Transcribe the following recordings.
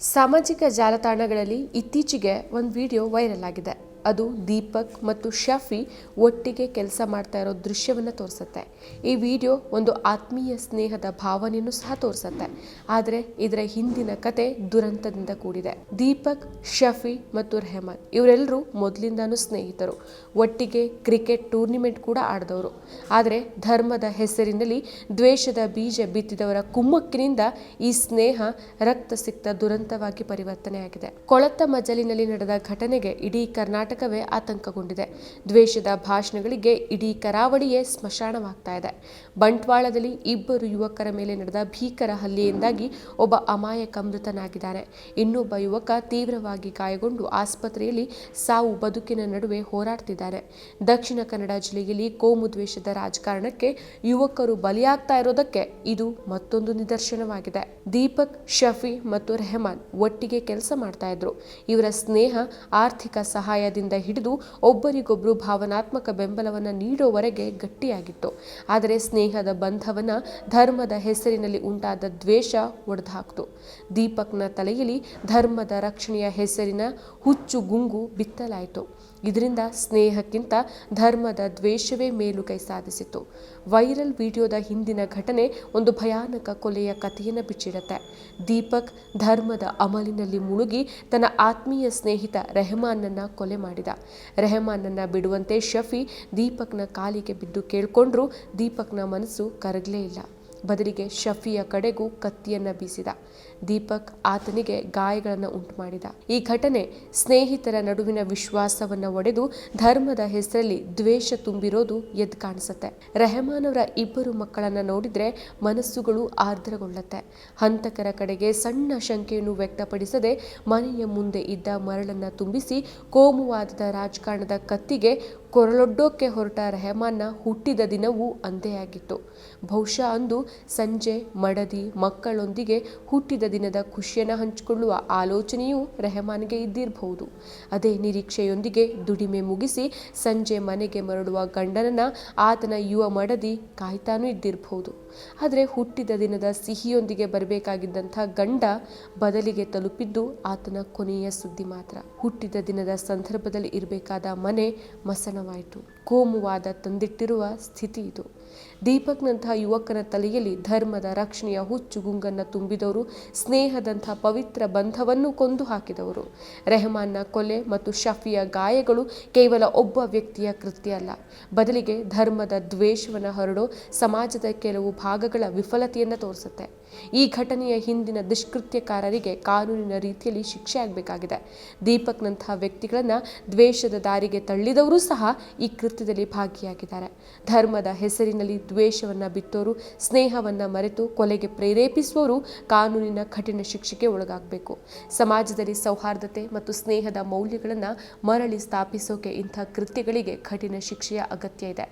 ಸಾಮಾಜಿಕ ಜಾಲತಾಣಗಳಲ್ಲಿ ಇತ್ತೀಚೆಗೆ ಒಂದು ವಿಡಿಯೋ ವೈರಲ್ ಆಗಿದೆ. ಅದು ದೀಪಕ್ ಮತ್ತು ಶಫಿ ಒಟ್ಟಿಗೆ ಕೆಲಸ ಮಾಡ್ತಾ ಇರೋ ದೃಶ್ಯವನ್ನು ತೋರಿಸುತ್ತೆ. ಈ ವಿಡಿಯೋ ಒಂದು ಆತ್ಮೀಯ ಸ್ನೇಹದ ಭಾವನೆಯನ್ನು ಸಹ ತೋರಿಸುತ್ತೆ. ಆದರೆ ಇದರ ಹಿಂದಿನ ಕತೆ ದುರಂತದಿಂದ ಕೂಡಿದೆ. ದೀಪಕ್, ಶಫಿ ಮತ್ತು ರೆಹಮಾನ್ ಇವರೆಲ್ಲರೂ ಮೊದಲಿಂದಾನು ಸ್ನೇಹಿತರು. ಒಟ್ಟಿಗೆ ಕ್ರಿಕೆಟ್ ಟೂರ್ನಿಮೆಂಟ್ ಕೂಡ ಆಡಿದವರು. ಆದರೆ ಧರ್ಮದ ಹೆಸರಿನಲ್ಲಿ ದ್ವೇಷದ ಬೀಜ ಬಿತ್ತಿದವರ ಕುಮ್ಮಕ್ಕಿನಿಂದ ಈ ಸ್ನೇಹ ರಕ್ತ ಸಿಕ್ತ ದುರಂತವಾಗಿ ಪರಿವರ್ತನೆಯಾಗಿದೆ. ಕೊಳತ ಮಜಲಿನಲ್ಲಿ ನಡೆದ ಘಟನೆಗೆ ಇಡೀ ಕರ್ನಾಟಕವೇ ಆತಂಕಗೊಂಡಿದೆ. ದ್ವೇಷದ ಭಾಷಣಗಳಿಗೆ ಇಡೀ ಕರಾವಳಿಯೇ ಸ್ಮಶಾನವಾಗ್ತಾ ಇದೆ. ಬಂಟ್ವಾಳದಲ್ಲಿ ಇಬ್ಬರು ಯುವಕರ ಮೇಲೆ ನಡೆದ ಭೀಕರ ಹಲ್ಲೆಯಿಂದಾಗಿ ಒಬ್ಬ ಅಮಾಯಕ ಮೃತನಾಗಿದ್ದಾರೆ ಇನ್ನೊಬ್ಬ ಯುವಕ ತೀವ್ರವಾಗಿ ಗಾಯಗೊಂಡು ಆಸ್ಪತ್ರೆಯಲ್ಲಿ ಸಾವು ಬದುಕಿನ ನಡುವೆ ಹೋರಾಡ್ತಿದ್ದಾರೆ ದಕ್ಷಿಣ ಕನ್ನಡ ಜಿಲ್ಲೆಯಲ್ಲಿ ಕೋಮು ದ್ವೇಷದ ರಾಜಕಾರಣಕ್ಕೆ ಯುವಕರು ಬಲಿಯಾಗ್ತಾ ಇರೋದಕ್ಕೆ ಇದು ಮತ್ತೊಂದು ನಿದರ್ಶನವಾಗಿದೆ. ದೀಪಕ್, ಶಫಿ ಮತ್ತು ರೆಹಮಾನ್ ಒಟ್ಟಿಗೆ ಕೆಲಸ ಮಾಡ್ತಾ ಇದ್ರು. ಇವರ ಸ್ನೇಹ, ಆರ್ಥಿಕ ಸಹಾಯದಿಂದ ಹಿಡಿದು ಒಬ್ಬರಿಗೊಬ್ಬರು ಭಾವನಾತ್ಮಕ ಬೆಂಬಲವನ್ನು ನೀಡೋವರೆಗೆ ಗಟ್ಟಿಯಾಗಿತ್ತು. ಆದರೆ ಸ್ನೇಹದ ಬಂಧವನ ಧರ್ಮದ ಹೆಸರಿನಲ್ಲಿ ಉಂಟಾದ ದ್ವೇಷ ಒಡೆದಾಕ್ತು ದೀಪಕ್ನ ತಲೆಯಲ್ಲಿ ಧರ್ಮದ ರಕ್ಷಣೆಯ ಹೆಸರಿನ ಹುಚ್ಚು ಗುಂಗು ಬಿತ್ತಲಾಯಿತು. ಇದರಿಂದ ಸ್ನೇಹಕ್ಕಿಂತ ಧರ್ಮದ ದ್ವೇಷವೇ ಮೇಲುಗೈ ಸಾಧಿಸಿತು. ವೈರಲ್ ವಿಡಿಯೋದ ಹಿಂದಿನ ಘಟನೆ ಒಂದು ಭಯಾನಕ ಕೊಲೆಯ ಕಥೆಯನ್ನು ಬಿಚ್ಚಿಡತ್ತೆ. ದೀಪಕ್ ಧರ್ಮದ ಅಮಲಿನಲ್ಲಿ ಮುಳುಗಿ ತನ್ನ ಆತ್ಮೀಯ ಸ್ನೇಹಿತ ರೆಹಮಾನ್ನನ್ನ ಕೊಲೆ ಮಾಡಿದ. ರೆಹಮಾನ್ನನ್ನ ಬಿಡುವಂತೆ ಶಫಿ ದೀಪಕ್ನ ಕಾಲಿಗೆ ಬಿದ್ದು ಕೇಳಿಕೊಂಡ್ರೂ. ದೀಪಕ್ನ ಮನಸ್ಸು ಕರಗಲೇ ಇಲ್ಲ. ಬದಲಿಗೆ ಶಫಿಯ ಕಡೆಗೂ ಕತ್ತಿಯನ್ನ ಬೀಸಿದ. ದೀಪಕ್ ಆತನಿಗೆ ಗಾಯಗಳನ್ನು ಉಂಟು ಮಾಡಿದ ಈ ಘಟನೆ ಸ್ನೇಹಿತರ ನಡುವಿನ ವಿಶ್ವಾಸವನ್ನ ಒಡೆದು ಧರ್ಮದ ಹೆಸರಲ್ಲಿ ದ್ವೇಷ ತುಂಬಿರೋದು ಎದ್ದು ಕಾಣಿಸುತ್ತೆ. ರೆಹಮಾನ್ ಅವರ ಇಬ್ಬರು ಮಕ್ಕಳನ್ನ ನೋಡಿದ್ರೆ ಮನಸ್ಸುಗಳು ಆರ್ದ್ರಗೊಳ್ಳುತ್ತೆ. ಹಂತಕರ ಕಡೆಗೆ ಸಣ್ಣ ಶಂಕೆಯನ್ನು ವ್ಯಕ್ತಪಡಿಸದೆ ಮನೆಯ ಮುಂದೆ ಇದ್ದ ಮರಳನ್ನ ತುಂಬಿಸಿ ಕೋಮುವಾದದ ರಾಜಕಾರಣದ ಕತ್ತಿಗೆ ಕೊರಳೊಡ್ಡೋಕೆ ಹೊರಟ ರೆಹಮಾನ್ನ ಹುಟ್ಟಿದ ದಿನವೂ ಅಂದೇ ಆಗಿತ್ತು. ಬಹುಶಃ ಅಂದು ಸಂಜೆ ಮಡದಿ ಮಕ್ಕಳೊಂದಿಗೆ ಹುಟ್ಟಿದ ದಿನದ ಖುಷಿಯನ್ನು ಹಂಚಿಕೊಳ್ಳುವ ಆಲೋಚನೆಯೂ ರೆಹಮಾನ್ಗೆ ಇದ್ದಿರಬಹುದು. ಅದೇ ನಿರೀಕ್ಷೆಯೊಂದಿಗೆ ದುಡಿಮೆ ಮುಗಿಸಿ ಸಂಜೆ ಮನೆಗೆ ಮರಳುವ ಗಂಡನನ್ನು ಆತನ ಯುವ ಮಡದಿ ಕಾಯ್ತಾನೂ ಇದ್ದಿರಬಹುದು. ಆದರೆ ಹುಟ್ಟಿದ ದಿನದ ಸಿಹಿಯೊಂದಿಗೆ ಬರಬೇಕಾಗಿದ್ದಂಥ ಗಂಡ ಬದಲಿಗೆ ತಲುಪಿದ್ದು ಆತನ ಕೊನೆಯ ಸುದ್ದಿ ಮಾತ್ರ. ಹುಟ್ಟಿದ ದಿನದ ಸಂದರ್ಭದಲ್ಲಿ ಇರಬೇಕಾದ ಮನೆ ಮಸನವಾಯಿತು. ಕೋಮುವಾದ ತಂದಿಟ್ಟಿರುವ ಸ್ಥಿತಿ ಇದು. ದೀಪಕ್ನಂತಹ ಯುವಕನ ತಲೆಯಲ್ಲಿ ಧರ್ಮದ ರಕ್ಷಣೆಯ ಹುಚ್ಚು ಗುಂಗನ್ನು ತುಂಬಿದವರು, ಸ್ನೇಹದಂಥ ಪವಿತ್ರ ಬಂಧವನ್ನು ಕೊಂದು ಹಾಕಿದವರು. ರೆಹಮಾನ್ನ ಕೊಲೆ ಮತ್ತು ಶಫಿಯ ಗಾಯಗಳು ಕೇವಲ ಒಬ್ಬ ವ್ಯಕ್ತಿಯ ಕೃತ್ಯ ಅಲ್ಲ. ಬದಲಿಗೆ ಧರ್ಮದ ದ್ವೇಷವನ್ನು ಹರಡೋ ಸಮಾಜದ ಕೆಲವು ಭಾಗಗಳ ವಿಫಲತೆಯನ್ನು ತೋರಿಸುತ್ತೆ. ಈ ಘಟನೆಯ ಹಿಂದಿನ ದುಷ್ಕೃತ್ಯಕಾರರಿಗೆ ಕಾನೂನಿನ ರೀತಿಯಲ್ಲಿ ಶಿಕ್ಷೆ ಆಗಬೇಕಾಗಿದೆ. ದೀಪಕ್ನಂತಹ ವ್ಯಕ್ತಿಗಳನ್ನು ದ್ವೇಷದ ದಾರಿಗೆ ತಳ್ಳಿದವರು ಸಹ ಈ ಕೃತ್ಯದಲ್ಲಿ ಭಾಗಿಯಾಗಿದ್ದಾರೆ. ಧರ್ಮದ ಹೆಸರಿನಲ್ಲಿ ದ್ವೇಷವನ್ನು ಬಿತ್ತೋರು, ಸ್ನೇಹವನ್ನು ಮರೆತು ಕೊಲೆಗೆ ಪ್ರೇರೇಪಿಸುವವರು ಕಾನೂನಿನ ಕಠಿಣ ಶಿಕ್ಷೆಗೆ ಒಳಗಾಗಬೇಕು. ಸಮಾಜದಲ್ಲಿ ಸೌಹಾರ್ದತೆ ಮತ್ತು ಸ್ನೇಹದ ಮೌಲ್ಯಗಳನ್ನು ಮರಳಿ ಸ್ಥಾಪಿಸೋಕೆ ಇಂಥ ಕೃತ್ಯಗಳಿಗೆ ಕಠಿಣ ಶಿಕ್ಷೆಯ ಅಗತ್ಯ ಇದೆ.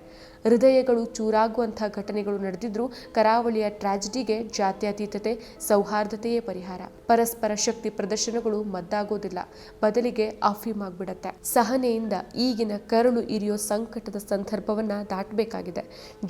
ಹೃದಯಗಳು ಚೂರಾಗುವಂಥ ಘಟನೆಗಳು ನಡೆದಿದ್ರೂ ಕರಾವಳಿಯ ಟ್ರಾಜಿಡಿಗೆ ಜಾತ್ಯತೀತತೆ, ಸೌಹಾರ್ದತೆಯೇ ಪರಿಹಾರ. ಪರಸ್ಪರ ಶಕ್ತಿ ಪ್ರದರ್ಶನಗಳು ಮದ್ದಾಗೋದಿಲ್ಲ, ಬದಲಿಗೆ ಅಫೀಮ್ ಆಗ್ಬಿಡತ್ತೆ ಸಹನೆಯಿಂದ ಈಗಿನ ಕರಳು ಇರಿಯೋ ಸಂಕಟದ ಸಂದರ್ಭವನ್ನ ದಾಟಬೇಕಾಗಿದೆ.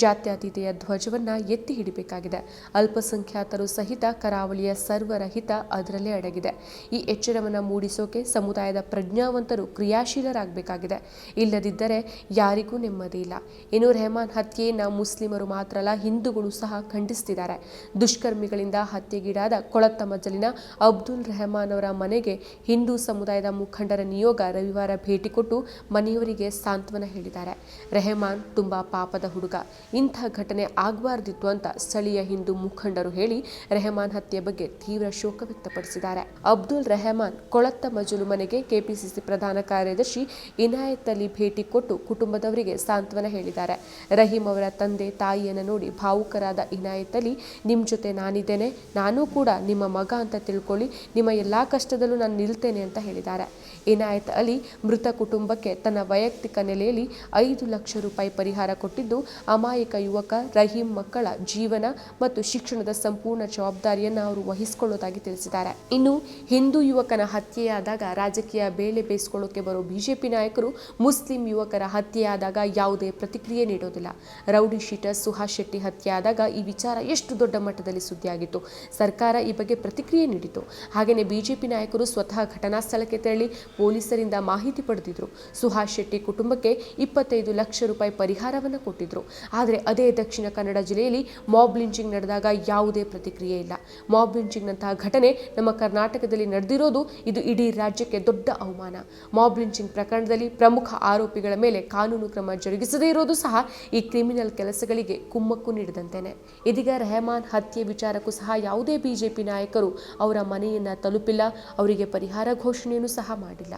ಜಾತ್ಯತೀತೆಯ ಧ್ವಜವನ್ನು ಎತ್ತಿ ಹಿಡಿಬೇಕಾಗಿದೆ. ಅಲ್ಪಸಂಖ್ಯಾತರು ಸಹಿತ ಕರಾವಳಿಯ ಸರ್ವರಹಿತ ಅದರಲ್ಲೇ ಅಡಗಿದೆ. ಈ ಎಚ್ಚರವನ್ನು ಮೂಡಿಸೋಕೆ ಸಮುದಾಯದ ಪ್ರಜ್ಞಾವಂತರು ಕ್ರಿಯಾಶೀಲರಾಗಬೇಕಾಗಿದೆ. ಇಲ್ಲದಿದ್ದರೆ ಯಾರಿಗೂ ನೆಮ್ಮದಿ ಇಲ್ಲ. ಇನ್ನು ರೆಹಮಾನ್ ಹತ್ಯೆಯನ್ನು ಮುಸ್ಲಿಮರು ಮಾತ್ರ ಅಲ್ಲ, ಹಿಂದೂಗಳು ಸಹ ಖಂಡಿಸುತ್ತಿದ್ದಾರೆ ದುಷ್ಕರ್ಮಿಗಳಿಂದ ಹತ್ಯೆಗೀಡಾದ ಕೊಳತ್ತ ಮಜಲಿನ ಅಬ್ದುಲ್ ರೆಹಮಾನ್ ಅವರ ಮನೆಗೆ ಹಿಂದೂ ಸಮುದಾಯದ ಮುಖಂಡರ ನಿಯೋಗ ರವಿವಾರ ಭೇಟಿ ಕೊಟ್ಟು ಮನೆಯವರಿಗೆ ಸಾಂತ್ವನ ಹೇಳಿದ್ದಾರೆ. ರೆಹಮಾನ್ ತುಂಬಾ ಪಾಪದ ಹುಡುಗ. ಇಂಥ ಘಟನೆ ಆಗಬಾರ್ದಿತ್ತು ಅಂತ ಸ್ಥಳೀಯ ಹಿಂದೂ ಮುಖಂಡರು ಹೇಳಿ ರೆಹಮಾನ್ ಹತ್ಯೆ ಬಗ್ಗೆ ತೀವ್ರ ಶೋಕ ವ್ಯಕ್ತಪಡಿಸಿದ್ದಾರೆ. ಅಬ್ದುಲ್ ರೆಹಮಾನ್ ಕೊಳತ್ತ ಮಜಲು ಮನೆಗೆ ಕೆಪಿಸಿಸಿ ಪ್ರಧಾನ ಕಾರ್ಯದರ್ಶಿ ಇನಾಯತ್ ಅಲಿ ಭೇಟಿ ಕೊಟ್ಟು ಕುಟುಂಬದವರಿಗೆ ಸಾಂತ್ವನ ಹೇಳಿದ್ದಾರೆ. ರಹೀಂ ಅವರ ತಂದೆ, ತಾಯಿಯನ್ನು ನೋಡಿ ಭಾವುಕರಾದ ಇನಾಯತ್ ಅಲಿ ನಿಮ್ಮ ಜೊತೆ ನಾನಿದ್ದೇನೆ, ನಾನೂ ಕೂಡ ನಿಮ್ಮ ಮಗ ಅಂತ ತಿಳ್ಕೊಳ್ಳಿ, ನಿಮ್ಮ ಎಲ್ಲ ಕಷ್ಟದಲ್ಲೂ ನಾನು ನಿಲ್ತೇನೆ ಅಂತ ಹೇಳಿದ್ದಾರೆ. ಇನಾಯತ್ ಅಲಿ ಮೃತ ಕುಟುಂಬಕ್ಕೆ ತನ್ನ ವೈಯಕ್ತಿಕ ನೆಲೆಯಲ್ಲಿ ಐದು ಲಕ್ಷ ರೂಪಾಯಿ ಪರಿಹಾರ ಕೊಟ್ಟಿದ್ದು, ಅಮಾಯಕ ಯುವಕ, ರಹೀಂ ಮಕ್ಕಳ ಜೀವನ ಮತ್ತು ಶಿಕ್ಷಣದ ಸಂಪೂರ್ಣ ಜವಾಬ್ದಾರಿಯನ್ನು ಅವರು ವಹಿಸಿಕೊಳ್ಳೋದಾಗಿ ತಿಳಿಸಿದ್ದಾರೆ. ಇನ್ನು ಹಿಂದೂ ಯುವಕನ ಹತ್ಯೆಯಾದಾಗ ರಾಜಕೀಯ ಬೇಳೆ ಬೇಯಿಸಿಕೊಳ್ಳೋಕೆ ಬರೋ ಬಿಜೆಪಿ ನಾಯಕರು ಮುಸ್ಲಿಂ ಯುವಕರ ಹತ್ಯೆಯಾದಾಗ ಯಾವುದೇ ಪ್ರತಿಕ್ರಿಯೆ ನೀಡೋದಿಲ್ಲ. ರೌಡಿ ಶೀಟರ್ ಸುಹಾಸ್ ಶೆಟ್ಟಿ ಹತ್ಯೆಯಾದಾಗ ಈ ವಿಚಾರ ಎಷ್ಟು ದೊಡ್ಡ ಮಟ್ಟದಲ್ಲಿ ಸುದ್ದಿಯಾಗಿತ್ತು. ಸರ್ಕಾರ ಈ ಬಗ್ಗೆ ಪ್ರತಿಕ್ರಿಯೆ ನೀಡಿತು ಹಾಗೆಯೇ ಬಿಜೆಪಿ ನಾಯಕರು ಸ್ವತಃ ಘಟನಾ ಸ್ಥಳಕ್ಕೆ ತೆರಳಿ ಪೊಲೀಸರಿಂದ ಮಾಹಿತಿ ಪಡೆದಿದ್ರು. ಸುಹಾಸ್ ಶೆಟ್ಟಿ ಕುಟುಂಬಕ್ಕೆ ಇಪ್ಪತ್ತೈದು ಲಕ್ಷ ರೂಪಾಯಿ ಪರಿಹಾರವನ್ನು ಕೊಟ್ಟಿದ್ರು. ಆದರೆ ಅದೇ ದಕ್ಷಿಣ ಕನ್ನಡ ಜಿಲ್ಲೆಯಲ್ಲಿ ಮಾಬ್ ಲಿಂಚಿಂಗ್ ನಡೆದಾಗ ಯಾವುದೇ ಪ್ರತಿಕ್ರಿಯೆ ಇಲ್ಲ. ಮಾಬ್ ಲಿಂಚಿಂಗ್ನಂತಹ ಘಟನೆ ನಮ್ಮ ಕರ್ನಾಟಕದಲ್ಲಿ ನಡೆದಿರೋದು ಇದು ಇಡೀ ರಾಜ್ಯಕ್ಕೆ ದೊಡ್ಡ ಅವಮಾನ. ಮಾಬ್ ಲಿಂಚಿಂಗ್ ಪ್ರಕರಣದಲ್ಲಿ ಪ್ರಮುಖ ಆರೋಪಿಗಳ ಮೇಲೆ ಕಾನೂನು ಕ್ರಮ ಜರುಗಿಸದೇ ಇರೋದು ಸಹ ಈ ಕ್ರಿಮಿನಲ್ ಕೆಲಸಗಳಿಗೆ ಕುಮ್ಮಕ್ಕು ನೀಡಿದಂತೆನೆ. ಇದೀಗ ರೆಹಮಾನ್ ಹತ್ಯೆ ವಿಚಾರಕ್ಕೂ ಸಹ ಯಾವುದೇ ಬಿಜೆಪಿ ನಾಯಕರು ಅವರ ಮನೆಯನ್ನು ತಲುಪಿಲ್ಲ, ಅವರಿಗೆ ಪರಿಹಾರ ಘೋಷಣೆಯನ್ನು ಸಹ ಮಾಡಿಲ್ಲ.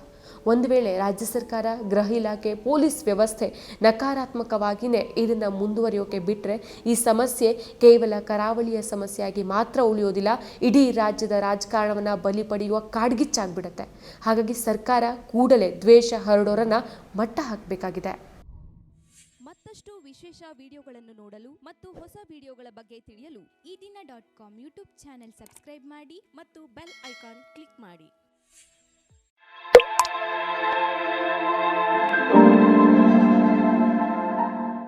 ಒಂದು ವೇಳೆ ರಾಜ್ಯ ಸರ್ಕಾರ, ಗೃಹ ಇಲಾಖೆ, ಪೊಲೀಸ್ ವ್ಯವಸ್ಥೆ ನಕಾರಾತ್ಮಕವಾಗಿಯೇ ಇದನ್ನು ಮುಂದುವರಿಯೋಕೆ ಬಿಟ್ಟರೆ ಈ ಸಮಸ್ಯೆ ಕೇವಲ ಕರಾವಳಿಯ ಸಮಸ್ಯೆಯಾಗಿ ಮಾತ್ರ ಉಳಿಯೋದಿಲ್ಲ, ಇಡೀ ರಾಜ್ಯದ ರಾಜಕಾರಣವನ್ನು ಬಲಿ ಪಡೆಯುವ ಕಾಡ್ಗಿಚ್ಚಾಗ್ಬಿಡುತ್ತೆ. ಹಾಗಾಗಿ ಸರ್ಕಾರ ಕೂಡಲೇ ದ್ವೇಷ ಹರಡೋರನ್ನ ಮಟ್ಟ ಹಾಕಬೇಕಾಗಿದೆ. ಮತ್ತಷ್ಟು ವಿಶೇಷ ವಿಡಿಯೋಗಳನ್ನು ನೋಡಲು ಮತ್ತು ಹೊಸ ವಿಡಿಯೋಗಳ ಬಗ್ಗೆ ತಿಳಿಯಲು Ee Dina dot com YouTube channel subscribe ಮಾಡಿ ಮತ್ತು ಬೆಲ್ ಐಕಾನ್ ಕ್ಲಿಕ್ ಮಾಡಿ.